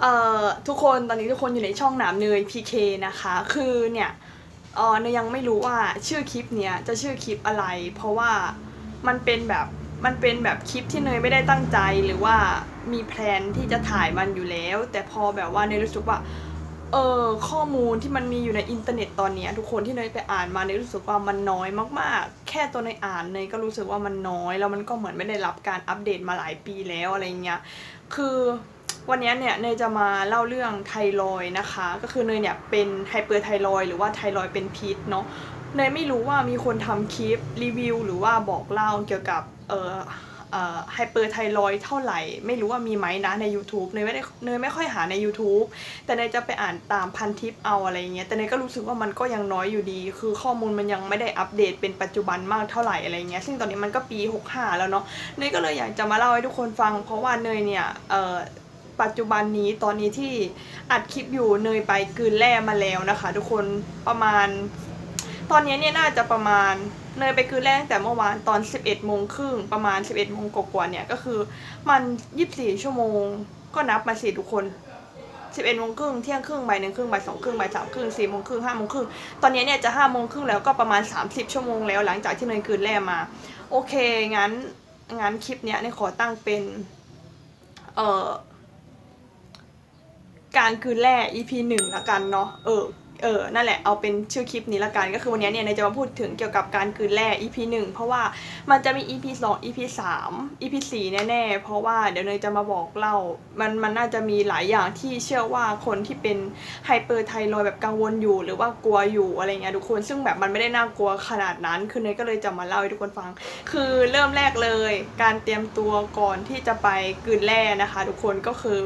เอ่อทุกคนตอนนี้ทุกคนอยู่ในช่องหนามเนย PK นะคะ คือเนี่ยเออเนยยังไม่รู้ว่าชื่อคลิปเนี้ยจะชื่อคลิปอะไร เพราะว่ามันเป็นแบบมันเป็นแบบคลิปที่เนยไม่ได้ตั้งใจหรือว่ามีแพลนที่จะถ่ายมันอยู่แล้ว แต่พอแบบว่าเนยรู้สึกว่าเออข้อมูลที่มันมีอยู่ในอินเทอร์เน็ตตอนนี้ทุกคนที่เนยไปอ่านมาเนยรู้สึกว่ามันน้อยมากๆ แค่ตัวเนยอ่านเนยก็รู้สึกว่ามันน้อย แล้วมันก็เหมือนไม่ได้รับการอัปเดตมาหลายปีแล้วอะไรเงี้ยคือ วันนี้เนี่ยเนยจะมาเล่าเรื่องไทรอยนะคะ ก็คือเนยเนี่ยเป็นไฮเปอร์ไทรอยหรือว่าไทรอยเป็นพิษเนาะเนยไม่รู้ว่ามีคนทำคลิปรีวิวหรือว่าบอกเล่าเกี่ยวกับเอ่อไฮเปอร์ไทรอยเท่าไหร่ ไม่รู้ว่ามีไหมนะใน YouTube เนยไม่ได้เนยไม่ค่อยหาใน YouTube แต่เนยจะไปอ่านตามพันทิปเอาอะไรเงี้ยแต่เนยก็รู้สึกว่ามันก็ยังน้อยอยู่ดี คือข้อมูลมันยังไม่ได้อัปเดตเป็นปัจจุบันมากเท่าไหร่อะไรเงี้ยซึ่งตอนนี้มันก็ปี 65 แล้วเนาะเนยก็เลยอยากจะมาเล่าให้ทุกคนฟัง เพราะว่าเนยเนี่ย ปัจจุบันนี้ตอนนี้ที่อัดคลิปอยู่เนยไปกืนแร่มาแล้วนะคะ ทุกคนประมาณ ตอนนี้เนี่ยน่าจะประมาณเนยไปคืนแรกตั้งแต่เมื่อวานตอน 11โมงครึ่งประมาณ 11โมงกว่าๆเนี่ยก็คือมัน 24 ชั่วโมง ก็นับมาสิทุกคน11โมงครึ่งเที่ยงครึ่งบ่ายหนึ่งครึ่งบ่ายสองครึ่งบ่ายสามครึ่งสี่โมงครึ่งห้าโมงครึ่งตอนนี้เนี่ยจะห้าโมงครึ่งแล้วก็ประมาณ30ชั่วโมงแล้วหลังจากที่เนยคืนแรกมา โอเคงั้นงั้นคลิปเนี้ยเนยขอตั้งเป็น เอ่อ การคืนแร่ EP หนึ่งละกันเนาะเออเออ นั่นแหละ เอาเป็นชื่อคลิปนี้ละกัน ก็คือวันนี้เนี่ยเนยจะมาพูดถึงเกี่ยวกับการคืนแร่ EP หนึ่งเพราะว่ามันจะมี EP สอง EP สาม EP สี่แน่ๆ เพราะว่าเดี๋ยวเนยจะมาบอกเล่า มันมันน่าจะมีหลายอย่างที่เชื่อว่าคนที่เป็นไฮเปอร์ไทรอยแบบกังวลอยู่ หรือว่ากลัวอยู่อะไรเงี้ยทุกคน ซึ่งแบบมันไม่ได้น่ากลัวขนาดนั้น คือเนยก็เลยจะมาเล่าให้ทุกคนฟัง คือเริ่มแรกเลย การเตรียมตัวก่อนที่จะไปกลืนแร่นะคะ ทุกคนก็คือ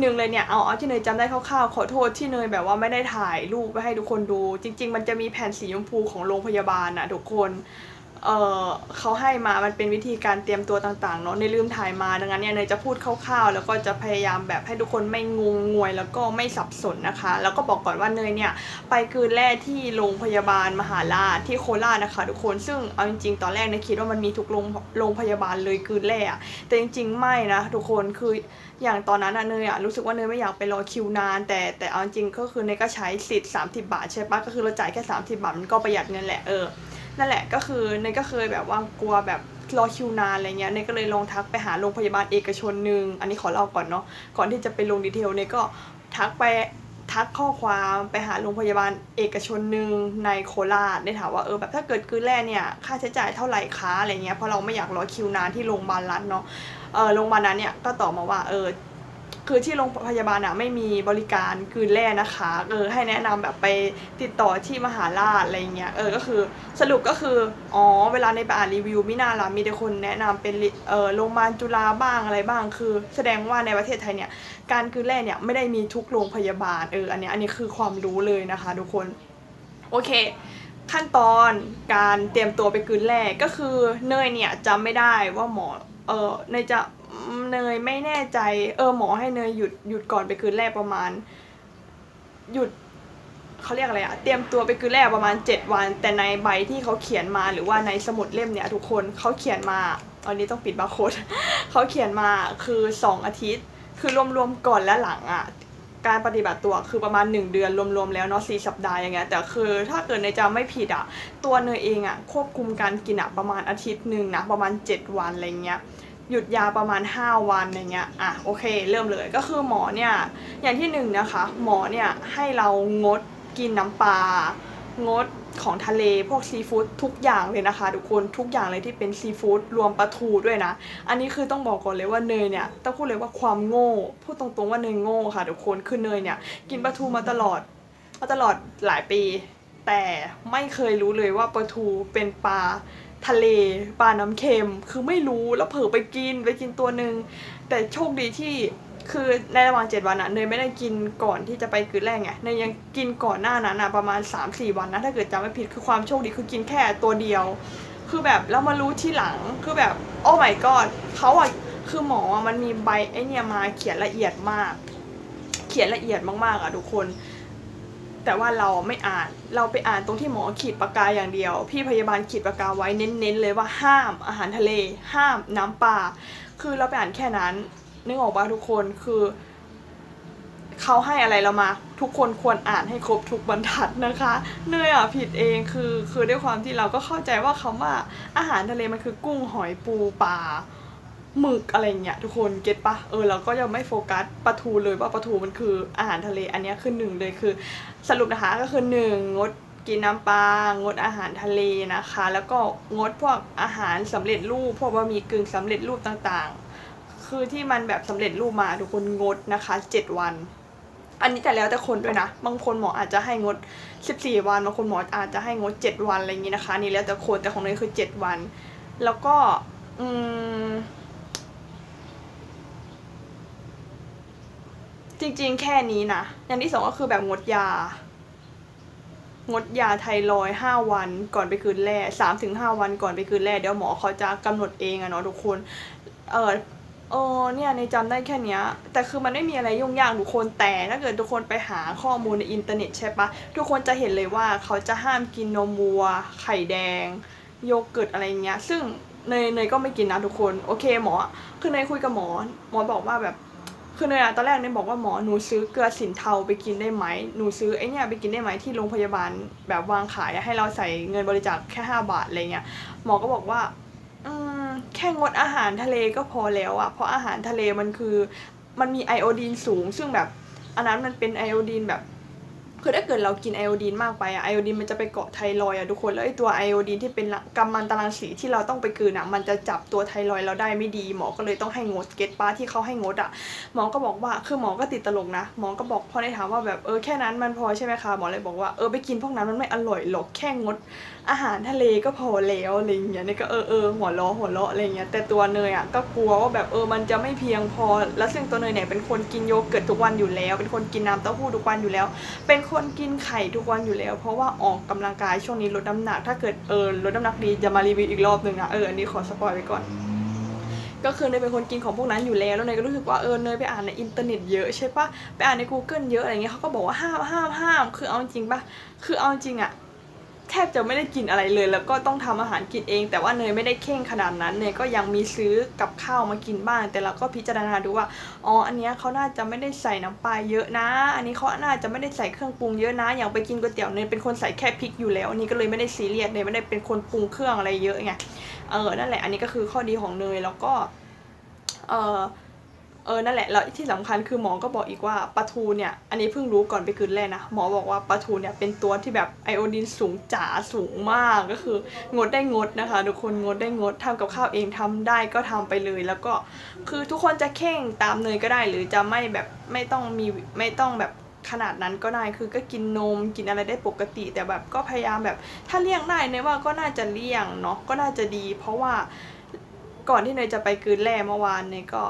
หนึ่งเลยเนี่ยเอาเอาที่เนยจำได้คร่าวๆขอโทษที่เนยแบบว่าไม่ได้ถ่ายรูปไปให้ทุกคนดู จริง ๆ มันจะมีแผ่นสีชมพูของโรงพยาบาลนะทุกคน เเขาให้มามันเป็นวิธีการเตรียมตัวต่างๆเนาะในลืมถ่ายมาดังนั้นเนี่ยเนยจะพูดคร่าวๆ แล้วก็จะพยายามแบบให้ทุกคนไม่งงงวย แล้วก็ไม่สับสนนะคะ แล้วก็บอกก่อนว่าเนยเนี่ยไปคืนแรกที่โรงพยาบาลมหาราชที่โคราชนะคะ ทุกคนซึ่งเอาจริงๆ ตอนแรกเนยคิดว่ามันมีทุกโรงโรงพยาบาลเลยคืนแรกอะแต่จริงๆไม่นะทุกคนคืออย่างตอนนั้นเนยอะรู้สึกว่าเนยไม่อยากไปรอคิวนาน แต่แต่เอาจริงก็คือเนยก็ใช้สิทธิ์30 บาทใช่ปะก็คือเราจ่ายแค่ 30 บาทมันก็ประหยัดเงินแหละเออ นั่นแหละก็คือเนยก็เคยแบบว่ากลัวแบบรอคิวนานอะไรเงี้ยเนยก็เลยลองทักไปหาโรงพยาบาลเอกชนหนึ่งอันนี้ขอเล่าก่อนเนาะก่อนที่จะไปลงดีเทลเนยก็ทักไปทักข้อความไปหาโรงพยาบาลเอกชนหนึ่งในโคราชได้ถามว่าเออแบบถ้าเกิดคืนแรกเนี่ยค่าใช้จ่ายเท่าไหร่คะอะไรเงี้ยเพราะเราไม่อยากรอคิวนานที่โรงพยาบาลรัฐเนาะเออโรงพยาบาลนั้นเนี่ยก็ตอบมาว่าเออ คือที่โรงพยาบาลอะไม่มีบริการกลืนแร่นะคะเออให้แนะนำแบบไปติดต่อที่มหาราชอะไรเงี้ยเออก็คือสรุปก็คืออ๋อเวลาในไปอ่านรีวิวไมิน่าละมีแต่คนแนะนำเป็นเออโรงพยาบาลจุฬาบ้างอะไรบ้าง คือ แสดงว่าในประเทศไทยเนี่ยการกลืนแร่เนี่ยไม่ได้มีทุกโรงพยาบาลเอออันนี้อันนี้คือความรู้เลยนะคะทุกคนโอเคขั้นตอนการเตรียมตัวไปกลืนแร่ก็คือเนยเนี่ยจำไม่ได้ว่าหมอ เออเนยจะเนยไม่แน่ใจเออหมอให้เนยหยุดหยุดก่อนไปกลืนแร่ประมาณ หยุดเขาเรียกอะไรอะเตรียมตัวไปกลืนแร่ประมาณ 7 วัน แต่ในใบที่เขาเขียนมาหรือว่าในสมุดเล่มเนี่ยทุกคนเขาเขียนมาตอนนี้ต้องปิดบาร์โค้ดเขาเขียนมาคือ 2 อาทิตย์ คือรวมๆก่อนและหลังอะการปฏิบัติตัวคือประมาณ 1 เดือนรวมๆแล้วเนาะ4สัปดาห์อย่างเงี้ยแต่คือถ้าเกิดในจำไม่ผิดอะตัวเนยเองอะควบคุมการกินอะประมาณอาทิตย์หนึ่งนะประมาณ 7 วันอะไรเงี้ย หยุดยาประมาณ 5 วันอะไรเงี้ย อะโอเค เริ่มเลยก็คือหมอเนี่ยอย่างที่หนึ่งนะคะ หมอเนี่ยให้เรางดกินน้ำปลางดของทะเลพวกซีฟู้ดทุกอย่างเลยนะคะ ทุกคนทุกอย่างเลยที่เป็นซีฟู้ดรวมปลาทูด้วยนะ อันนี้คือต้องบอกก่อนเลยว่าเนยเนี่ยต้องพูดเลยว่าความโง่พูดตรงๆว่าเนยโง่ค่ะทุกคนคือเนยเนี่ยกินปลาทูมาตลอดมาตลอดหลายปี แต่ไม่เคยรู้เลยว่าปลาทูเป็นปลา ทะเลปลาน้ำเค็ม คือไม่รู้แล้วเผลอไปกินไปกินตัวหนึ่งแต่โชคดีที่คือในระหว่างเจ็ดวันอะเนยไม่ได้กินก่อนที่จะไปคืนแรกไงเนยยังกินก่อนหน้านั้นอะประมาณ 3-4 วันนะถ้าเกิดจำไม่ผิดคือความโชคดีคือกินแค่ตัวเดียว คือแบบแล้วมารู้ที่หลังคือแบบโอ้ my god เขาอะคือหมออะมันมีใบไอเนี่ยมาเขียนละเอียดมาก เขียนละเอียดมากๆอะทุกคน แต่ว่าเราไม่อ่าน เราไปอ่านตรงที่หมอขีดปากกาอย่างเดียว พี่พยาบาลขีดปากกาไว้เน้นๆเลยว่าห้ามอาหารทะเล ห้ามน้ำปลาคือเราไปอ่านแค่นั้นนึกออกปะทุกคนคือเขาให้อะไรเรามา ทุกคนควรอ่านให้ครบทุกบรรทัดนะคะเนยอะผิดเองคือคือด้วยความที่เราก็เข้าใจว่าคำว่าอาหารทะเลมันคือกุ้งหอยปูปลา หมึกอะไรเงี้ยทุกคนเก็ตปะเออเราก็ยังไม่โฟกัสปลาทูเลยว่าปลาทูมันคืออาหารทะเลอันนี้คือหนึ่งเลยคือ สรุปนะคะก็คือหนึ่งงดกินน้ำปลางดอาหารทะเลนะคะ แล้วก็งดพวกอาหารสำเร็จรูปพวกบะหมี่กึ่งสำเร็จรูปต่างๆ คือที่มันแบบสำเร็จรูปมาทุกคนงดนะคะเจ็ดวัน อันนี้แต่แล้วแต่คนด้วยนะ บางคนหมออาจจะให้งด 14 วันบางคนหมออาจจะให้งด 7 วันอะไรอย่างนี้นะคะนี่แล้วแต่คนแต่ของเนยคือ 7 วัน แล้วก็อืม จริงๆ แค่นี้นะ อย่างที่สองก็คือแบบงดยา งดยาไทรอยห้าวันก่อนไปคืนแร่สามถึงห้าวันก่อนไปคืนแร่เดี๋ยวหมอเขาจะกำหนดเองอะเนาะทุกคน เออเออเนี่ยในจำได้แค่เนี้ย แต่คือมันไม่มีอะไรยุ่งยากทุกคนแต่ถ้าเกิดทุกคนไปหาข้อมูลในอินเทอร์เน็ตใช่ปะทุกคนจะเห็นเลยว่าเขาจะห้ามกินนมวัว ไข่แดง โยเกิร์ตอะไรเงี้ย ซึ่งเนยเนยก็ไม่กินนะทุกคน โอเคหมอ คือเนยคุยกับหมอ หมอบอกว่าแบบ คือเนยอะตอนแรกเนยบอกว่าหมอหนูซื้อเกลือสินเทาไปกินได้ไหมหนูซื้อไอเนี่ยไปกินได้ไหมที่โรงพยาบาลแบบวางขายอะให้เราใส่เงินบริจาคแค่ห้าบาทอะไรเงี้ยหมอก็บอกว่าอืมแค่งดอาหารทะเลก็พอแล้วอะเพราะอาหารทะเลมันคือมันมีไอโอดีนสูง ซึ่งแบบอันนั้นมันเป็นไอโอดีนแบบ คือถ้าเกิดเรากินไอโอดีนมากไปอะไอโอดีนมันจะไปเกาะไทรอยอะทุกคนแล้วไอตัวไอโอดีนที่เป็นกัมมันตรังสีที่เราต้องไปกลืนอะมันจะจับตัวไทรอยเราได้ไม่ดี หมอก็เลยต้องให้งดเก็ตป้าที่เขาให้งดอะหมอก็บอกว่าคือหมอก็ติดตลกนะ หมอก็บอกพอได้ถามว่าแบบเออแค่นั้นมันพอใช่ไหมคะหมอเลยบอกว่าเออไปกินพวกนั้นมันไม่อร่อยหรอกแค่งด อาหารทะเลก็พอแล้วอะไรอย่างเงี้ยนี่ก็เออเออหัวเราะหัวเราะอะไรเงี้ยแต่ตัวเนยอะก็กลัวว่าแบบเออมันจะไม่เพียงพอ แล้วซึ่งตัวเนยเนี่ยเป็นคนกินโยเกิร์ตทุกวันอยู่แล้ว เป็นคนกินน้ำเต้าหู้ทุกวันอยู่แล้ว เป็นคนกินไข่ทุกวันอยู่แล้ว เพราะว่าออกกำลังกายช่วงนี้ลดน้ำหนัก ถ้าเกิดเออลดน้ำหนักดีจะมารีวิวอีกรอบหนึ่งนะเอออันนี้ขอสปอยไว้ก่อน ก็คือเนยเป็นคนกินของพวกนั้นอยู่แล้วแล้วเนยก็รู้สึกว่าเออเนยไปอ่านในอินเทอร์เน็ตเยอะใช่ปะไปอ่านใน Google เยอะอะไรเงี้ยเขาก็บอกว่าห้ามห้ามห้ามคือเอาจริงปะคือเอาจริงอะ แทบจะไม่ได้กินอะไรเลย แล้วก็ต้องทำอาหารกินเอง แต่ว่าเนยไม่ได้เข่งขนาดนั้นเนยก็ยังมีซื้อกับข้าวมากินบ้าง แต่เราก็พิจารณาดูว่าอ๋ออันเนี้ยเขาน่าจะไม่ได้ใส่น้ำปลาเยอะนะ อันนี้เขาน่าจะไม่ได้ใส่เครื่องปรุงเยอะนะ อย่างไปกินก๋วยเตี๋ยวเนยเป็นคนใส่แค่พริกอยู่แล้วอันนี้ก็เลยไม่ได้ซีเรียสเนยไม่ได้เป็นคนปรุงเครื่องอะไรเยอะไงเออนั่นแหละอันนี้ก็คือข้อดีของเนยแล้วก็เออ เออนั่นแหละแล้วที่สำคัญคือหมอก็บอกอีกว่าปลาทูเนี่ยอันนี้เพิ่งรู้ก่อนไปคืนแรกนะหมอบอกว่าปลาทูเนี่ยเป็นตัวที่แบบไอโอดีนสูงจ๋าสูงมากก็คืองดได้งดนะคะ ทุกคนงดได้งดทำกับข้าวเองทำได้ก็ทำไปเลย แล้วก็คือทุกคนจะเข่งตามเนยก็ได้ หรือจะไม่แบบไม่ต้องมีไม่ต้องแบบขนาดนั้นก็ได้คือก็กินนมกินอะไรได้ปกติ แต่แบบก็พยายามแบบ ถ้าเลี่ยงได้เนยว่าก็น่าจะเลี่ยงเนาะก็น่าจะดี เพราะว่าก่อนที่เนยจะไปคืนแร่เมื่อวานเนยก็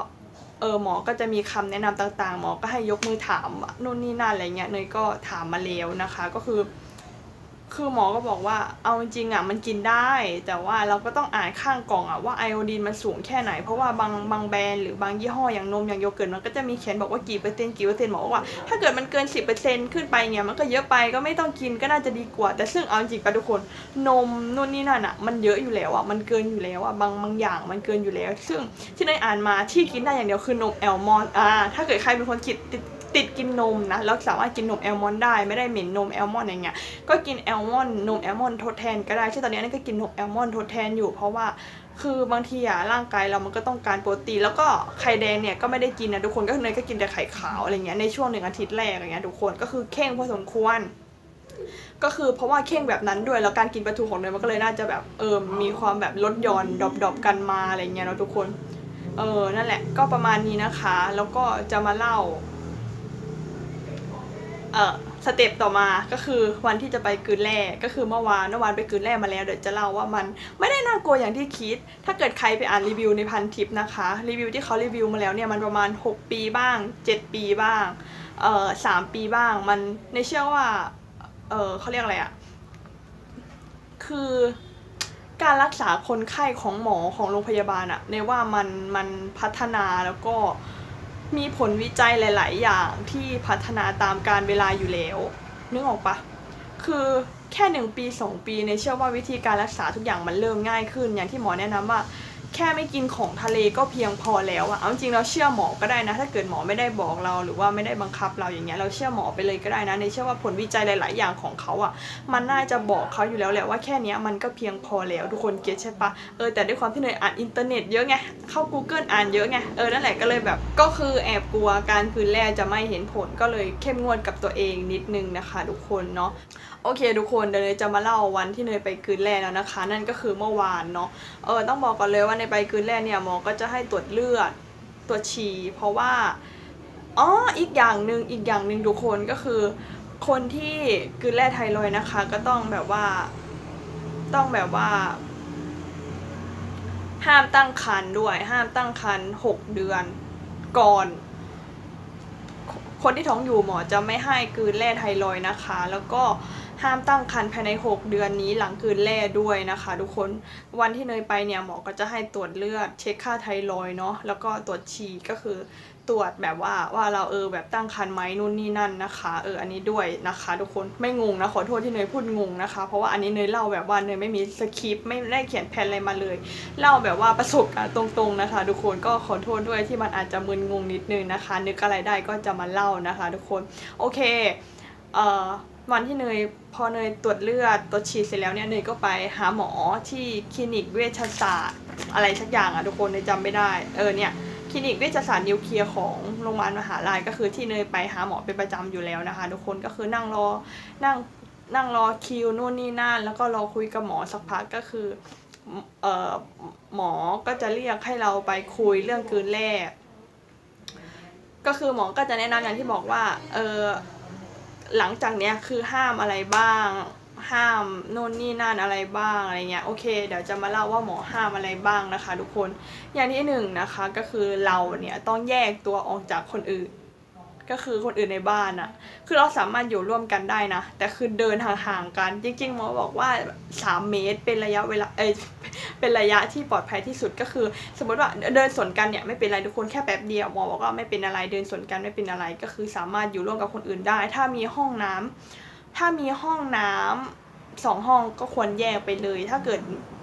เออหมอก็จะมีคำแนะนำต่างๆ หมอก็ให้ยกมือถามนู่นนี่นั่นอะไรเงี้ยเนยก็ถามมาแล้วนะคะ ก็คือ คือหมอก็บอกว่าเอาจริงๆอะมันกินได้ แต่ว่าเราก็ต้องอ่านข้างกล่องอะว่าไอโอดีนมันสูงแค่ไหน เพราะว่าบางบางแบรนด์หรือบางยี่ห้ออย่างนมอย่างโยเกิร์ตมันก็จะมีเขียนบอกว่ากี่เปอร์เซ็นต์กี่เปอร์เซ็นต์หมอกว่าถ้าเกิดมันเกิน 10%ขึ้นไปเนี่ยมันก็เยอะไปก็ไม่ต้องกินก็น่าจะดีกว่า แต่ซึ่งเอาจริงๆปะทุกคนนมนู่นนี่นั่นอะมันเยอะอยู่แล้วอะมันเกินอยู่แล้วอะบางบางอย่างมันเกินอยู่แล้ว ซึ่งที่เนยอ่านมาที่กินได้อย่างเดียวคือนมแอลมอนด์อ่าถ้าเกิดใครเป็นคนกินติด ติดกินนมนะแล้วสามารถกินนมแอลมอนด์ได้ไม่ได้เหม็นนมแอลมอนด์อย่างเงี้ยก็กินแอลมอนด์นมแอลมอนด์ทดแทนก็ได้ซึ่ตอนนี้นี่ก็กินนมแอลมอนด์ทดแทนอยู่เพราะว่าคือบางทีอะร่างกายเรามันก็ต้องการโปรตีนแล้วก็ไข่แดงเนี่ยก็ไม่ได้กินนะทุกคนก็เนยก็กินแต่ไข่ขาวอะไรเงี้ยในช่วงหนึ่งอาทิตย์แรกอะไรเงี้ยทุกคนก็คือเข่งพอสมควร ก็คือเพราะว่าเข่งแบบนั้นด้วยแล้วการกินปลาทูของเนยมันก็เลยน่าจะแบบเออมีความแบบลดหย่อนดรอปดรอปกันมาอะไรเงี้ยเนาะทุกคนเออนั่นแหละก็ประมาณนี้นะคะ แล้วก็จะมาเล่า สเต็ปต่อมาก็คือวันที่จะไปกืนแร่ก็คือเมื่อวานเมื่อวานไปกืนแร่มาแล้วเดี๋ยวจะเล่าว่ามันไม่ได้น่ากลัวอย่างที่คิด ถ้าเกิดใครไปอ่านรีวิวในพันทิปนะคะรีวิวที่เขารีวิวมาแล้วเนี่ยมันประมาณ 6 ปีบ้าง 7 ปีบ้างเอ่อสามปีบ้างมันในเชื่อว่าเออเขาเรียกอะไรอะคือการรักษาคนไข้ของหมอของโรงพยาบาลอะในว่ามันมันพัฒนาแล้วก็ มีผลวิจัยหลาย ๆ อย่างที่พัฒนาตามการเวลาอยู่แล้ว นึกออกปะคือแค่หนึ่งปีสองปีในเชื่อว่าวิธีการรักษาทุกอย่างมันเริ่มง่ายขึ้น อย่างที่หมอแนะนำว่า แค่ไม่กินของทะเลก็เพียงพอแล้วอะเอาจริงเราเชื่อหมอก็ได้นะ ถ้าเกิดหมอไม่ได้บอกเราหรือว่าไม่ได้บังคับเราอย่างเงี้ยเราเชื่อหมอไปเลยก็ได้นะในเชื่อว่าผลวิจัยหลาย ๆ อย่างของเขาอะมันน่าจะบอกเขาอยู่แล้วแหละว่าแค่นี้มันก็เพียงพอแล้วทุกคนเก็ตใช่ปะเออแต่ด้วยความที่เนยอ่านอินเทอร์เน็ตเยอะไงเข้า Google อ่านเยอะไงเออนั่นแหละก็เลยแบบก็คือแอบกลัวการคืนแร่จะไม่เห็นผลก็เลยเข้มงวดกับตัวเองนิดนึงนะคะ ทุกคนเนาะโอเคทุกคนเดี๋ยวเนยจะมาเล่าวันที่เนยไปกลืนแร่แล้วนะคะ นั่นก็คือเมื่อวานเนาะเออต้องบอกก่อนเลยว่าในไปกลืนแร่เนี่ยหมอก็จะให้ตรวจเลือดตรวจฉี่เพราะว่าอ๋ออีกอย่างหนึ่งอีกอย่างหนึ่งทุกคนก็คือ คนที่กลืนแร่ไทรอยนะคะ ก็ต้องแบบว่า ต้องแบบว่า ห้ามตั้งครรภ์ด้วย ห้ามตั้งครรภ์หกเดือนก่อน คนที่ท้องอยู่หมอจะไม่ให้กลืนแร่ไทรอยนะคะ แล้วก็ ห้ามตั้งครรภ์ภายใน 6 เดือนนี้หลังกลืนแร่ด้วยนะคะ ทุกคนวันที่เนยไปเนี่ยหมอก็จะให้ตรวจเลือด เช็คค่าไทรอยเนาะแล้วก็ตรวจฉี่ก็คือตรวจแบบว่าว่าเราเออแบบตั้งครรภ์ไหมนู่นนี่นั่นนะคะเอออันนี้ด้วยนะคะ ทุกคนไม่งงนะขอโทษที่เนยพูดงงนะคะ เพราะว่าอันนี้เนยเล่าแบบว่าเนยไม่มีสคริปต์ไม่ได้เขียนแผนอะไรมาเลย เล่าแบบว่าประสบการณ์ตรงๆนะคะ ทุกคนก็ขอโทษด้วยที่มันอาจจะมึนงงนิดนึงนะคะ นึกอะไรได้ก็จะมาเล่านะคะ ทุกคนโอเคเอ่อ วันที่เนยพอเนยตรวจเลือดตรวจฉี่เสร็จแล้วเนี่ยเนยก็ไปหาหมอที่คลินิกเวชศาสตร์อะไรสักอย่างอะทุกคนเนยจำไม่ได้เออเนี่ยคลินิกเวชศาสตร์นิวเคลียร์ของโรงพยาบาลมหาลัยก็คือที่เนยไปหาหมอเป็นประจำอยู่แล้วนะคะ ทุกคนก็คือนั่งรอนั่งนั่งรอคิวนู่นนี่นั่นแล้วก็รอคุยกับหมอสักพักก็คือเออหมอก็จะเรียกให้เราไปคุยเรื่องกืนแร่ก็คือหมอก็จะแนะนำอย่างที่บอกว่าเออ หลังจากเนี้ยคือห้ามอะไรบ้าง ห้ามโน่นนี่นั่นอะไรบ้างอะไรเงี้ยโอเค เดี๋ยวจะมาเล่าว่าหมอห้ามอะไรบ้างนะคะ ทุกคนอย่างที่หนึ่งนะคะก็คือเราเนี่ยต้องแยกตัวออกจากคนอื่น ก็คือคนอื่นในบ้านอะคือเราสามารถอยู่ร่วมกันได้นะ แต่คือเดินห่างๆกันจริงๆหมอบอกว่า 3 เมตรเป็นระยะเวลาเอย เป็นระยะที่ปลอดภัยที่สุดก็คือ สมมติว่าเดินสวนกันเนี่ยไม่เป็นไรทุกคนแค่แป๊บเดียวหมอบอกว่าไม่เป็นอะไรเดินสวนกันไม่เป็นอะไรก็คือสามารถอยู่ร่วมกับคนอื่นได้ ถ้ามีห้องน้ำถ้ามีห้องน้ำสองห้องก็ควรแยกไปเลย ถ้าเกิด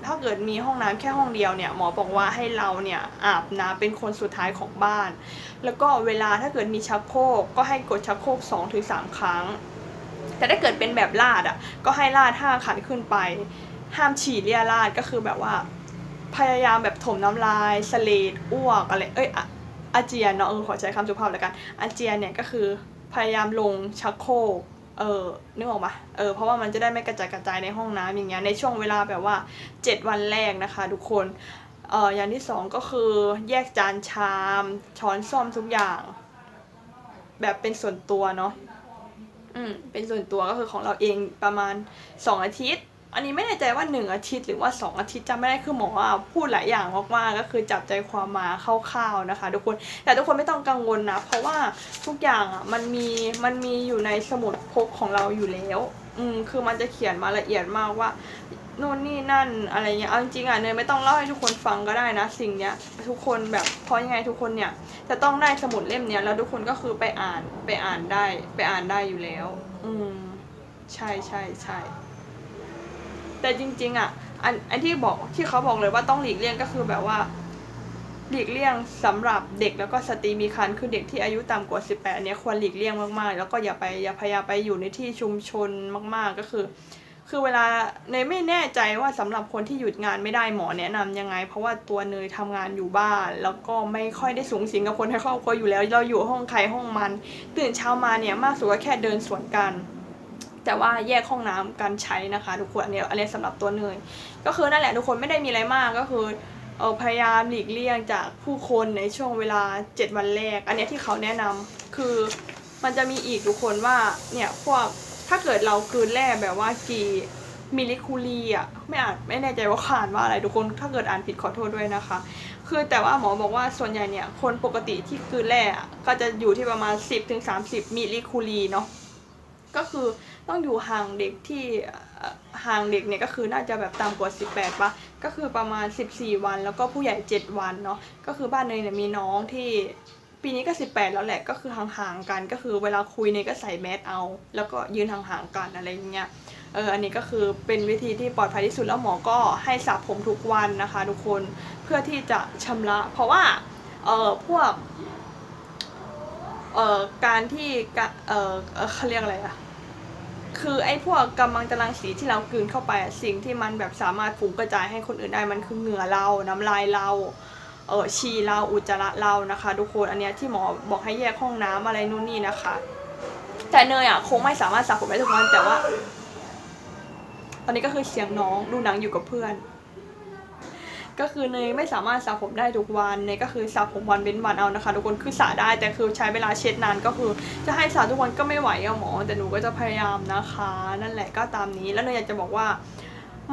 ถ้าเกิดมีห้องน้ำแค่ห้องเดียวเนี่ยหมอบอกว่าให้เราเนี่ยอาบน้ำเป็นคนสุดท้ายของบ้าน แล้วก็เวลาถ้าเกิดมีชักโครกก็ให้กดชักโครกสองถึงสามครั้ง แต่ถ้าเกิดเป็นแบบลาดอะก็ให้ลาดห้าขันขึ้นไป ห้ามฉี่เลียราดก็คือแบบว่า พยายามแบบถมน้ำลายสเลดอ้วกอะไรเอ้ยออาเจียนเนาะเออขอใช้คำสุภาพแล้วกันอาเจียนเนี่ยก็คือพยายามลงชักโครกเออนึกออกปะเออเพราะว่ามันจะได้ไม่กระจายกระจายในห้องน้ำอย่างเงี้ยในช่วงเวลาแบบว่า 7 วันแรกนะคะ ทุกคนเอออย่างที่สองก็คือแยกจานชาม ช้อนซ่อมทุกอย่าง แบบเป็นส่วนตัวเนาะอืมเป็นส่วนตัวก็คือของเราเองประมาณสองอาทิตย์ อันนี้ไม่แน่ใจว่าหนึ่งอาทิตย์หรือว่าสองอาทิตย์จำไม่ได้คือหมออะพูดหลายอย่างมากๆก็คือจับใจความมาคร่าวๆนะคะ ทุกคนแต่ทุกคนไม่ต้องกังวลนะ เพราะว่าทุกอย่างอะมันมีมันมีอยู่ในสมุดพกของเราอยู่แล้ว อืมคือมันจะเขียนมาละเอียดมากว่านู่นนี่นั่นอะไรเงี้ยเอาจริงๆอะเนยไม่ต้องเล่าให้ทุกคนฟังก็ได้นะ สิ่งเนี้ยทุกคนแบบเพราะยังไงทุกคนเนี่ยจะต้องได้สมุดเล่มเนี้ยแล้วทุกคนก็คือไปอ่านไปอ่านได้ไปอ่านได้อยู่แล้ว อืมใช่ใช่ใช่ แต่จริง ๆ อะ อันอันที่บอกที่เขาบอกเลยว่าต้องหลีกเลี่ยงก็คือแบบว่า หลีกเลี่ยงสำหรับเด็กแล้วก็สตรีมีครรภ์คือเด็กที่อายุต่ำกว่า 18เนี่ยควรหลีกเลี่ยงมากๆ แล้วก็อย่าไปอย่าพยายามไปอยู่ในที่ชุมชนมากๆก็คือ คือเวลาเนยไม่แน่ใจว่าสำหรับคนที่หยุดงานไม่ได้หมอแนะนำยังไง เพราะว่าตัวเนยทำงานอยู่บ้าน แล้วก็ไม่ค่อยได้สูงสิงกับคนในครอบครัวอยู่แล้ว เราอยู่ห้องใครห้องมัน ตื่นเช้ามาเนี่ยมากสุดก็แค่เดินสวนกัน แต่ว่าแยกห้องน้ำการใช้นะคะ ทุกคนอันนี้อันนี้สำหรับตัวเนยก็คือนั่นแหละทุกคนไม่ได้มีอะไรมากก็คือเออพยายามหลีกเลี่ยงจากผู้คนในช่วงเวลา 7 วันแรก อันนี้ที่เขาแนะนำคือมันจะมีอีกทุกคนว่าเนี่ยพวกถ้าเกิดเราคืนแร่แบบว่ากี่มิลิคูลีอะไม่อ่านไม่แน่ใจว่าขานว่าอะไรทุกคนถ้าเกิดอ่านผิดขอโทษด้วยนะคะ คือแต่ว่าหมอบอกว่าส่วนใหญ่เนี่ยคนปกติที่คืนแร่ก็จะอยู่ที่ประมาณ 10-30มิลิคูลีเนาะ ก็คือต้องอยู่ห่างเด็กที่ห่างเด็กเนี่ยก็คือน่าจะแบบต่ำกว่า 18ปะก็คือประมาณ 14 วัน แล้วก็ผู้ใหญ่ 7 วันเนาะก็คือบ้านเนยเนี่ยมีน้องที่ปีนี้ก็ 18 แล้วแหละก็คือห่างๆกัน ก็คือเวลาคุยเนยก็ใส่แมสเอา แล้วก็ยืนห่างๆกันอะไรเงี้ยเอออันนี้ก็คือเป็นวิธีที่ปลอดภัยที่สุดแล้วหมอก็ให้สระผมทุกวันนะคะทุกคนเพื่อที่จะชำระ เพราะว่าเออพวกเอ่อการที่เออเอ่อเขาเรียกอะไรอะ คือไอ้พวกกำมังตรังสีที่เรากลืนเข้าไปอะสิ่งที่มันแบบสามารถฝูงกระจายให้คนอื่นได้มันคือเหงื่อเราน้ำลายเราเออฉี่เราอุจจาระเรานะคะทุกคนอันเนี้ยที่หมอบอกให้แยกห้องน้ำอะไรนู่นนี่นะคะ แต่เนยอะคงไม่สามารถสระผมได้ทุกวันแต่ว่า ตอนนี้ก็คือเสียงน้องดูหนังอยู่กับเพื่อน ก็คือเนยไม่สามารถสระผมได้ทุกวันเนยก็คือสระผมวันเว้นวันเอานะคะทุกคนคือสระได้แต่คือใช้เวลาเช็ดนานก็คือ จะให้สระทุกวันก็ไม่ไหวอะหมอ แต่หนูก็จะพยายามนะคะ นั่นแหละก็ตามนี้แล้วเนยอยากจะบอกว่า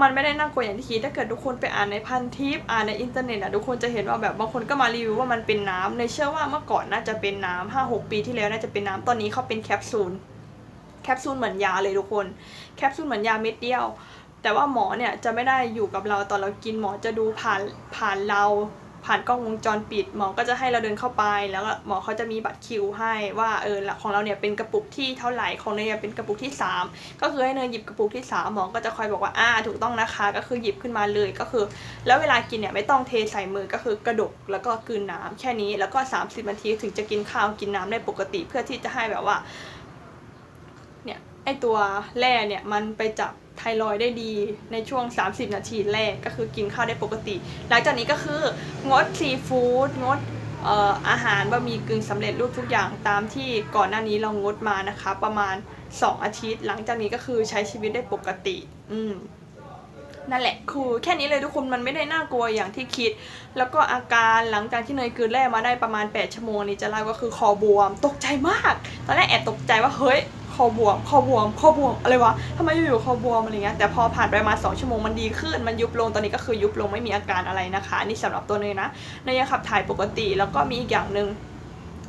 มันไม่ได้น่ากลัวอย่างที่คิดถ้าเกิดทุกคนไปอ่านในพันทิปอ่านในอินเทอร์เน็ตอะทุกคนจะเห็นว่าแบบบางคนก็มารีวิวว่ามันเป็นน้ำเนยเชื่อว่าเมื่อก่อนน่าจะเป็นน้ำห้าหกปีที่แล้วน่าจะเป็นน้ำตอนนี้เขาเป็นแคปซูลแคปซูลเหมือนยาเลยทุกคนแคปซูลเหมือนยาเม็ดเดียว แต่ว่าหมอเนี่ยจะไม่ได้อยู่กับเราตอนเรากินหมอจะดูผ่านผ่านเราผ่านกล้องวงจรปิด หมอก็จะให้เราเดินเข้าไปแล้วหมอเขาจะมีบัตรคิวให้ว่าเออของเราเนี่ยเป็นกระปุกที่เท่าไหร่ของเนยเป็นกระปุกที่ 3 ก็คือให้เนยหยิบกระปุกที่ 3 หมอก็จะคอยบอกว่าอ่าถูกต้องนะคะ ก็คือหยิบขึ้นมาเลยก็คือ แล้วเวลากินเนี่ยไม่ต้องเทใส่มือก็คือกระดกแล้วก็กืนน้ำแค่นี้แล้วก็ 30นาทีถึงจะกินข้าวกินน้ำได้ปกติเพื่อที่จะให้แบบว่าเนี่ยไอตัวแร่เนี่ยมันไปจับ ไทรอยได้ดีในช่วง 30 นาทีแรกก็คือกินข้าวได้ปกติ หลังจากนี้ก็คืองดซีฟู้ดงดอาหารบะหมี่กึ่งสำเร็จรูปทุกอย่างตามที่ก่อนหน้านี้เรางดมานะคะ ประมาณ 2 อาทิตย์ หลังจากนี้ก็คือใช้ชีวิตได้ปกติ อืมนั่นแหละคือแค่นี้เลยทุกคนมันไม่ได้น่ากลัวอย่างที่คิด แล้วก็อาการหลังจากที่เนยกืนแร่มาได้ประมาณ 8 ชั่วโมงนี้จะเล่าก็คือคอบวม ตกใจมาก ตอนแรกแอบตกใจว่าเฮ้ย คอบวมคอบวมคอบวมอะไรวะทำไมอยู่ๆคอบวมอะไรเงี้ยแต่พอผ่านไปมาณ2ชั่วโมงมันดีขึ้นมันยุบลงตอนนี้ก็คือยุบลงไม่มีอาการอะไรนะคะอันนี่สำหรับตัวเนยนะเนยยังขับถ่ายปกติแล้วก็มีอีกอย่างหนึ่ง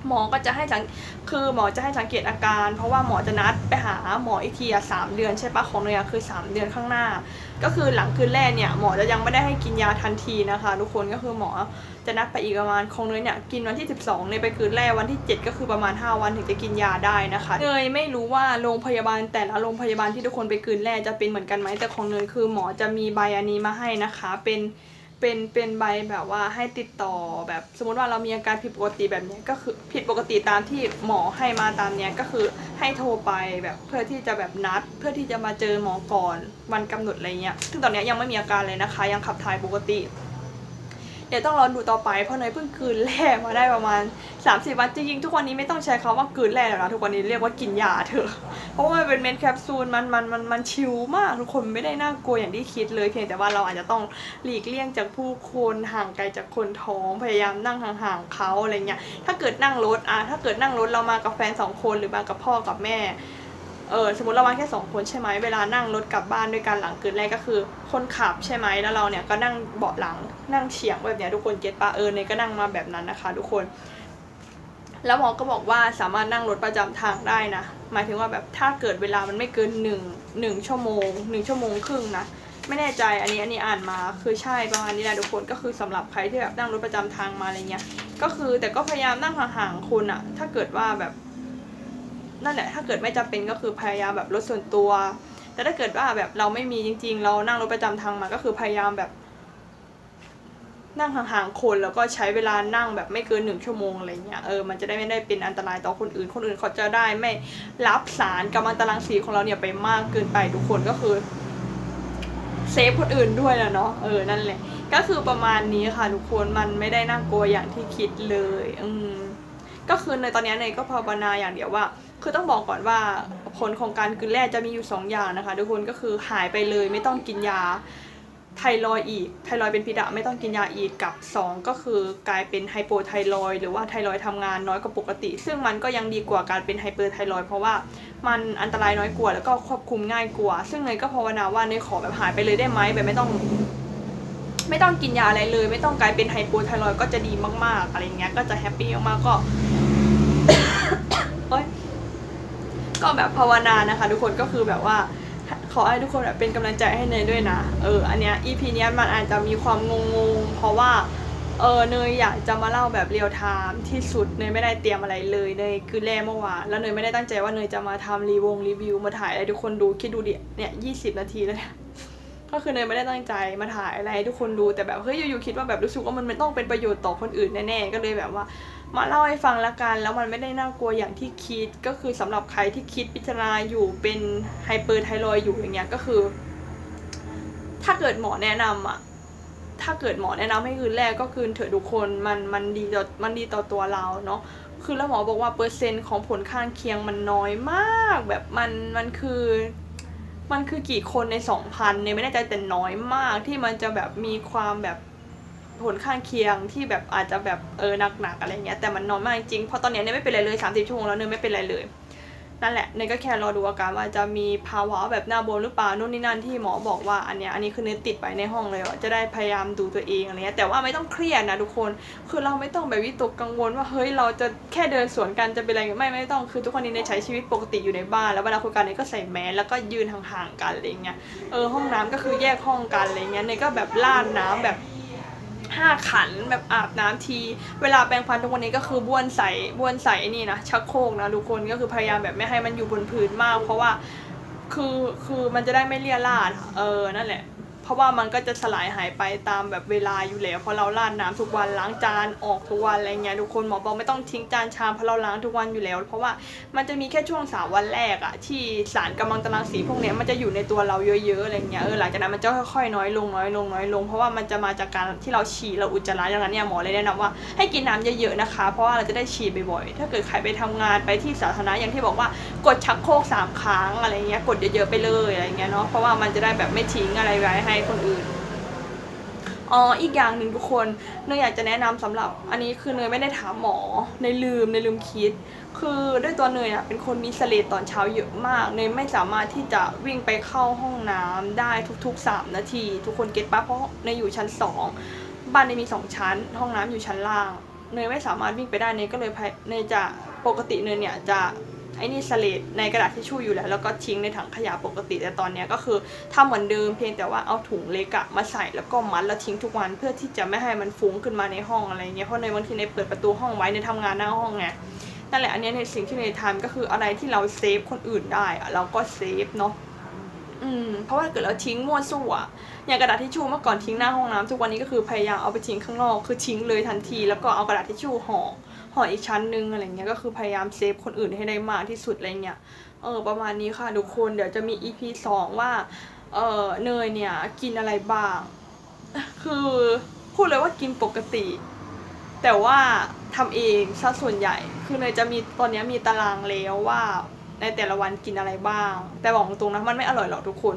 หมอก็จะให้สังคือหมอจะให้สังเกตอาการ เพราะว่าหมอจะนัดไปหาหมออีกทีอะสามเดือนใช่ปะของเนยอะคือ 3 เดือนข้างหน้า ก็คือหลังคืนแรกเนี่ยหมอจะยังไม่ได้ให้กินยาทันทีนะคะ ทุกคนก็คือหมอจะนัดไปอีกประมาณของเนยเนี่ยกินวันที่ 12เนี่ยไปคืนแรกวันที่ 7 ก็คือประมาณ 5 วันถึงจะกินยาได้นะคะเนยไม่รู้ว่าโรงพยาบาลแต่ละโรงพยาบาลที่ทุกคนไปคืนแรกจะเป็นเหมือนกันไหมแต่ของเนยคือหมอจะมีใบอันนี้มาให้นะคะ เป็น เป็นเป็นใบแบบว่าให้ติดต่อแบบสมมติว่าเรามีอาการผิดปกติแบบนี้ก็คือผิดปกติตามที่หมอให้มาตามเนี้ยก็คือให้โทรไปแบบเพื่อที่จะแบบนัด เพื่อที่จะมาเจอหมอก่อนวันกำหนดอะไรเงี้ยซึ่งตอนนี้ยังไม่มีอาการเลยนะคะ ยังขับถ่ายปกติ เดี๋ยวต้องรอดูต่อไปเพราะเนยเพิ่งคืนแร่มาได้ประมาณ30วันจริงๆทุกวันนี้ไม่ต้องใช้คำว่าคืนแร่แล้วนะทุกวันนี้เรียกว่ากินยาเถอะ เพราะว่ามันเป็นเม็ดแคปซูลมันมันมันมันชิลมากทุกคนไม่ได้น่ากลัวอย่างที่คิดเลย เพียงแต่ว่าเราอาจจะต้องหลีกเลี่ยงจากผู้คนห่างไกลจากคนท้องพยายามนั่งห่างๆเขาอะไรเงี้ยถ้าเกิดนั่งรถอะถ้าเกิดนั่งรถเรามากับแฟนสองคนหรือมากับพ่อกับแม่ เออสมมติเรามาแค่สองคนใช่ไหมเวลานั่งรถกลับบ้านด้วยกันหลังเกิดแรกก็คือ คนขับใช่ไหมแล้วเราเนี่ยก็นั่งเบาะหลังนั่งเฉียงแบบเนี้ยทุกคนเก็ตปะเออเนยก็นั่งมาแบบนั้นนะคะ ทุกคน แล้วหมอก็บอกว่าสามารถนั่งรถประจำทางได้นะ หมายถึงว่าแบบถ้าเกิดเวลามันไม่เกินหนึ่งหนึ่งชั่วโมงหนึ่งชั่วโมงครึ่งนะไม่แน่ใจอันนี้อันนี้อ่านมาคือใช่ประมาณนี้แหละทุกคนก็คือสำหรับใครที่แบบนั่งรถประจำทางมาอะไรเงี้ยก็คือแต่ก็พยายามนั่งห่างๆคนอะถ้าเกิดว่าแบบ นั่นแหละถ้าเกิดไม่จำเป็นก็คือพยายามแบบรถส่วนตัว แต่ถ้าเกิดว่าแบบเราไม่มีจริง ๆ เรานั่งรถประจำทางมาก็คือพยายามแบบ นั่งห่างๆคนแล้วก็ใช้เวลานั่งแบบไม่เกินหนึ่งชั่วโมงอะไรเงี้ยเออมันจะได้ไม่ได้เป็นอันตรายต่อคนอื่น คนอื่นเขาจะได้ไม่รับสารกัมมันตรังสีของเราเนี่ยไปมากเกินไปทุกคนก็คือเซฟคนอื่นด้วยนะเนาะเออนั่นแหละ ก็คือประมาณนี้ค่ะทุกคนมันไม่ได้น่ากลัวอย่างที่คิดเลย อืมก็คือในตอนนี้เนยก็ภาวนาอย่างเดียวว่า คือต้องบอกก่อนว่าผลของการกลืนแร่จะมีอยู่สองอย่างนะคะ ทุกคนก็คือหายไปเลยไม่ต้องกินยาไทรอยอีก ไทรอยเป็นพิษอะไม่ต้องกินยาอีกกับสองก็คือกลายเป็นไฮโปไทรอยหรือว่าไทรอยด์ทำงานน้อยกว่าปกติ ซึ่งมันก็ยังดีกว่าการเป็นไฮเปอร์ไทรอยเพราะว่ามันอันตรายน้อยกว่าแล้วก็ควบคุมง่ายกว่า ซึ่งเนยก็ภาวนาว่าเนยขอแบบหายไปเลยได้ไหมแบบไม่ต้อง ไม่ต้องกินยาอะไรเลย ไม่ต้องกลายเป็นไฮโปไทรอยก็จะดีมากๆอะไรเงี้ยก็จะแฮปปี้มากๆก็ โอ๊ย ก็แบบภาวนานะคะ ทุกคนก็คือแบบว่าขอให้ทุกคนแบบเป็นกำลังใจให้เนยด้วยนะ เออ อันเนี้ย EP เนี้ยมันอาจจะมีความงงๆ เพราะว่า เออ เนยอยากจะมาเล่าแบบเรียลไทม์ที่สุด เนยไม่ได้เตรียมอะไรเลย เนยคือแร่เมื่อวาน แล้วเนยไม่ได้ตั้งใจว่าเนยจะมาทำรีวงรีวิว มาถ่ายอะไรให้ทุกคนดู คิดดูดิ เนี่ยยี่สิบนาทีแล้วเนี่ย ก็คือเนยไม่ได้ตั้งใจมาถ่ายอะไรให้ทุกคนดู แต่แบบเฮ้ยอยู่ๆคิดว่าแบบรู้สึกว่ามันมันต้องเป็นประโยชน์ต่อคนอื่นแน่ๆ ก็เลยแบบว่า มาเล่าให้ฟังละกันแล้วมันไม่ได้น่ากลัวอย่างที่คิดก็คือสำหรับใครที่คิดพิจารณาอยู่เป็นไฮเปอร์ไทรอยอยู่อย่างเงี้ยก็คือ ถ้าเกิดหมอแนะนำอะถ้าเกิดหมอแนะนำให้คืนแรกก็คืนเถอะทุกคนมันมันดีต่อมันดีต่อตัวเราเนาะคือแล้วหมอบอกว่าเปอร์เซ็นต์ของผลข้างเคียงมันน้อยมาก แบบมันมันคือมันคือกี่คนในสองพันเนี่ยไม่แน่ใจแต่น้อยมากที่มันจะแบบมีความแบบ ผลข้างเคียงที่แบบอาจจะแบบเออหนักๆอะไรเงี้ยแต่มันน้อยมากจริงเพราะตอนนี้เนี่ยไม่เป็นไรเลย30ชั่วโมงแล้วเนี่ยไม่เป็นไรเลยนั่นแหละเนยก็แค่รอดูอาการว่าจะมีภาวะแบบหน้าบวมหรือเปล่านู่นนี่นั่นที่หมอบอกว่าอันเนี้ยอันนี้คือเนยติดไปในห้องเลยว่าจะได้พยายามดูตัวเองอะไรเงี้ยแต่ว่าไม่ต้องเครียดนะทุกคนคือเราไม่ต้องแบบวิตกกังวลว่าเฮ้ยเราจะแค่เดินสวนกันจะเป็นอะไรไม่ไม่ต้องคือทุกคนนี้เนยใช้ชีวิตปกติอยู่ในบ้าน แล้วเวลาคุยกันเนยก็ใส่แมสแล้วก็ยืนห่างๆกันอะไรเงี้ยเออห้องน้ำก็คือแยกห้องกันอะไรเงี้ยเนยก็แบบลาดน้ำแบบ ห้าขันแบบอาบน้ำที เวลาแปรงฟันทุกวันนี้ก็คือบ้วนใส่บ้วนใส่นี่นะชักโครกนะทุกคนก็คือพยายามแบบไม่ให้มันอยู่บนพื้นมาก เพราะว่าคือคือมันจะได้ไม่เลี่ยราดเออนั่นแหละ เพราะว่ามันก็จะสลายหายไปตามแบบเวลาอยู่แล้วเพราะเราราดน้ำทุกวันล้างจานออกทุกวันอะไรเงี้ยทุกคนหมอบอกไม่ต้องทิ้งจานชามเพราะเราล้างทุกวันอยู่แล้ว เพราะว่ามันจะมีแค่ช่วงสามวันแรกอะที่สารกำมะถันรังสีพวกนี้มันจะอยู่ในตัวเราเยอะๆอะไรเงี้ยเออหลังจากนั้นมันจะค่อยๆน้อยลงน้อยลงน้อยลง เพราะว่ามันจะมาจากการที่เราฉี่เราอุจจาระดังนั้นเนี่ยหมอเลยแนะนำว่าให้กินน้ำเยอะๆนะคะ เพราะว่าเราจะได้ฉี่บ่อยๆถ้าเกิดใครไปทำงานไปที่สาธารณะอย่างที่บอกว่า กดชักโครกสามครั้งอะไรเงี้ยกดเยอะๆไปเลยอะไรเงี้ยเนาะเพราะว่ามันจะได้แบบไม่ทิ้งอะไรไว้ให้คนอื่นอ๋ออีกอย่างหนึ่งทุกคนเนยอยากจะแนะนำสำหรับ อันนี้คือเนยไม่ได้ถามหมอในลืมในลืมคิด คือด้วยตัวเนยอะเป็นคนมีเสลดตอนเช้าเยอะมากเนยไม่สามารถที่จะวิ่งไปเข้าห้องน้ำได้ทุก ๆ 3 นาที ทุกคนเก็ตปะเพราะเนยอยู่ชั้น 2 บ้านเนยมี 2 ชั้น ห้องน้ำอยู่ชั้นล่างเนยไม่สามารถวิ่งไปได้เนยก็เลยพยเนยจะปกติเนยเนี่ยจะ ไอ้นี่สเลดในกระดาษทิชชู่อยู่แล้ว แล้วก็ทิ้งในถังขยะปกติแต่ตอนนี้ก็คือทำเหมือนเดิมเพียงแต่ว่าเอาถุงเล็กอะมาใส่แล้วก็มัดแล้วทิ้งทุกวันเพื่อที่จะไม่ให้มันฟุ้งขึ้นมาในห้องอะไรเงี้ยเพราะในบางทีในเปิดประตูห้องไว้ในทำงานหน้าห้องไงนั่นแหละอันนี้ในสิ่งที่ในทำก็คืออะไรที่เราเซฟคนอื่นได้อะเราก็เซฟเนาะอืมเพราะว่าเกิดเราทิ้งมั่วซั่วอะอย่างกระดาษทิชชู่เมื่อก่อนทิ้งหน้าห้องน้ำทุกวันนี้ก็คือพยายามเอาไปทิ้งข้างนอกคือทิ้งเลยทันที แล้วก็เอากระดาษทิชชู่ห่อ หออีกชั้นหนึงอะไรเงี้ยก็คือพยายามเซฟคนอื่นให้ได้มากที่สุดอะไรเงี้ยเออประมาณนี้ค่ะทุกคนเดี๋ยวจะมี EP สองว่าเออเนยเนี่ยกินอะไรบ้าง คือพูดเลยว่ากินปกติ แต่ว่าทำเองซะส่วนใหญ่ คือเนยจะมีตอนนี้มีตารางแล้วว่าในแต่ละวันกินอะไรบ้าง แต่บอกตรงๆนะมันไม่อร่อยหรอกทุกคน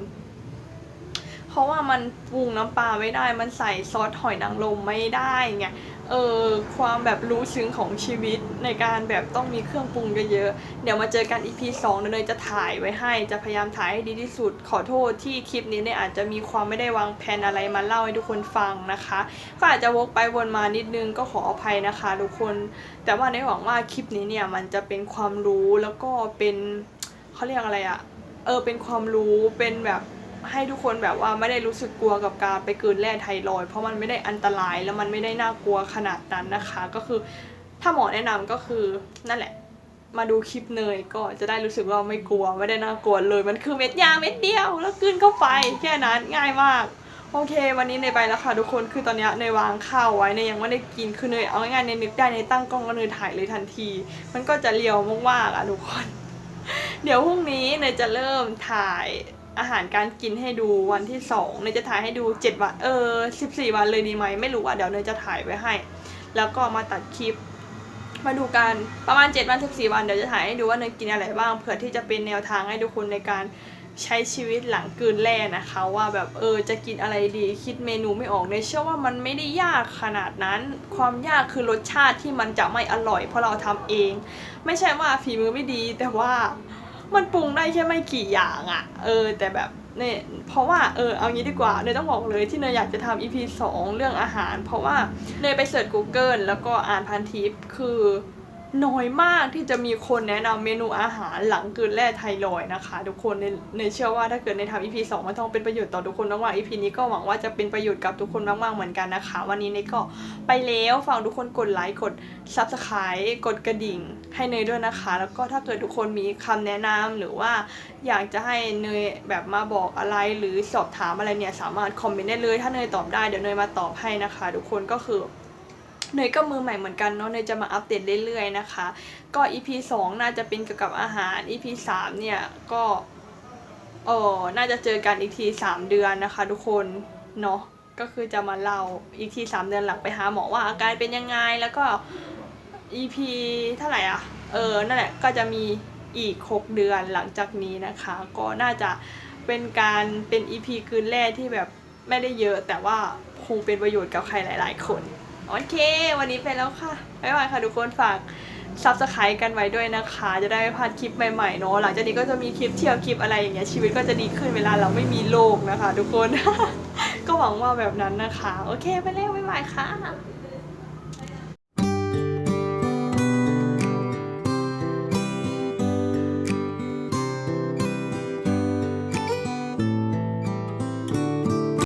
เพราะว่ามันปรุงน้ำปลาไม่ได้ มันใส่ซอสหอยนางรมไม่ได้ไง เออความแบบรู้ซึ้งของชีวิตในการแบบต้องมีเครื่องปรุงเยอะๆเดี๋ยวมาเจอกัน EP 2เนยจะถ่ายไว้ให้ จะพยายามถ่ายให้ดีที่สุด ขอโทษที่คลิปนี้เนี่ยอาจจะมีความไม่ได้วางแผนอะไรมาเล่าให้ทุกคนฟังนะคะ ก็อาจจะวกไปวนมานิดนึงก็ขออภัยนะคะทุกคน แต่ว่าในหวังว่าคลิปนี้เนี่ยมันจะเป็นความรู้แล้วก็เป็นเขาเรียกอะไรอะเออเป็นความรู้เป็นแบบ ให้ทุกคนแบบว่าไม่ได้รู้สึกกลัวกับการไปกลืนแร่ไทรอยเพราะมันไม่ได้อันตรายแล้วมันไม่ได้น่ากลัวขนาดนั้นนะคะ ก็คือถ้าหมอแนะนำก็คือนั่นแหละ มาดูคลิปเนยก็จะได้รู้สึกว่าไม่กลัวไม่ได้น่ากลัวเลยมันคือเม็ดยาเม็ดเดียว แล้วกลืนเข้าไปแค่นั้นง่ายมากโอเค วันนี้เนยไปแล้วค่ะทุกคนคือตอนนี้เนยวางข้าวไว้เนยยังไม่ได้กินคือเนยเอาง่ายๆเนยนึกได้เนยตั้งกล้องแล้วเนยถ่ายเลยทันที มันก็จะเรียวมากๆอะทุกคน เดี๋ยวพรุ่งนี้เนยจะเริ่มถ่าย อาหารการกินให้ดูวันที่สองเนยจะถ่ายให้ดูเจ็ดวันเออสิบสี่วันเลยดีไหมไม่รู้อะเดี๋ยวเนยจะถ่ายไว้ให้ แล้วก็มาตัดคลิป มาดูกันประมาณ7วัน14วันเดี๋ยวจะถ่ายให้ดูว่าเนยกินอะไรบ้างเผื่อที่จะเป็นแนวทางให้ทุกคนในการใช้ชีวิตหลังกืนแร่นะคะ ว่าแบบเออจะกินอะไรดีคิดเมนูไม่ออกเนยเชื่อว่ามันไม่ได้ยากขนาดนั้น ความยากคือรสชาติที่มันจะไม่อร่อยเพราะเราทำเอง ไม่ใช่ว่าฝีมือไม่ดีแต่ว่า มันปรุงได้แค่ไม่กี่อย่างอะ่ะ เออ แต่แบบเนี่ยเพราะว่าเออเอางี้ดีกว่าเนยต้องบอกเลยที่เนยอยากจะทำ EP 2 เรื่องอาหาร เพราะว่าเนยไปเสิร์ช Google แล้วก็อ่านพันทิปคือ น้อยมากที่จะมีคนแนะนำเมนูอาหารหลังเกลืนแร่ไทรอยนะคะ ทุกคนในในเชื่อว่าถ้าเกิดในทำ EP 2มันต้องเป็นประโยชน์ต่อทุกคนมากๆ EP นี้ก็หวังว่าจะเป็นประโยชน์กับทุกคนมากๆเหมือนกันนะคะ วันนี้เนยก็ไปแล้วฝากทุกคนกดไลค์กด Subscribe กดกระดิ่งให้เนยด้วยนะคะ แล้วก็ถ้าเกิดทุกคนมีคำแนะนำหรือว่าอยากจะให้เนยแบบมาบอกอะไรหรือสอบถามอะไรเนี่ยสามารถคอมเมนต์ได้เลย ถ้าเนยตอบได้เดี๋ยวเนยมาตอบให้นะคะ ทุกคนก็คือ เนยก็มือใหม่เหมือนกันเนาะเนยจะมาอัปเดตเรื่อยๆนะคะ ก็ EP 2 น่าจะเป็นเกี่ยวกับอาหาร EP 3 เนี่ยก็เออน่าจะเจอกันอีกที 3 เดือนนะคะ ทุกคนเนาะก็คือจะมาเล่าอีกที 3 เดือนหลังไปหาหมอว่าอาการเป็นยังไงแล้วก็ EP เท่าไหร่อะเออนั่นแหละก็จะมีอีก 6 เดือนหลังจากนี้นะคะ ก็น่าจะเป็นการเป็น EP คืนแรกที่แบบไม่ได้เยอะ แต่ว่าคงเป็นประโยชน์กับใครหลาย ๆ คน โอเค วันนี้ไปแล้วค่ะบ๊ายบายค่ะทุกคนฝากซับสไครต์กันไว้ด้วยนะคะ จะได้ไม่พลาดคลิปใหม่ๆเนาะหลังจากนี้ก็จะมีคลิปเที่ยวคลิปอะไรอย่างเงี้ยชีวิตก็จะดีขึ้นเวลาเราไม่มีโรคนะคะ ทุกคน ก็หวังว่าแบบนั้นนะคะ โอเคไปแล้วบ๊ายบายค่ะ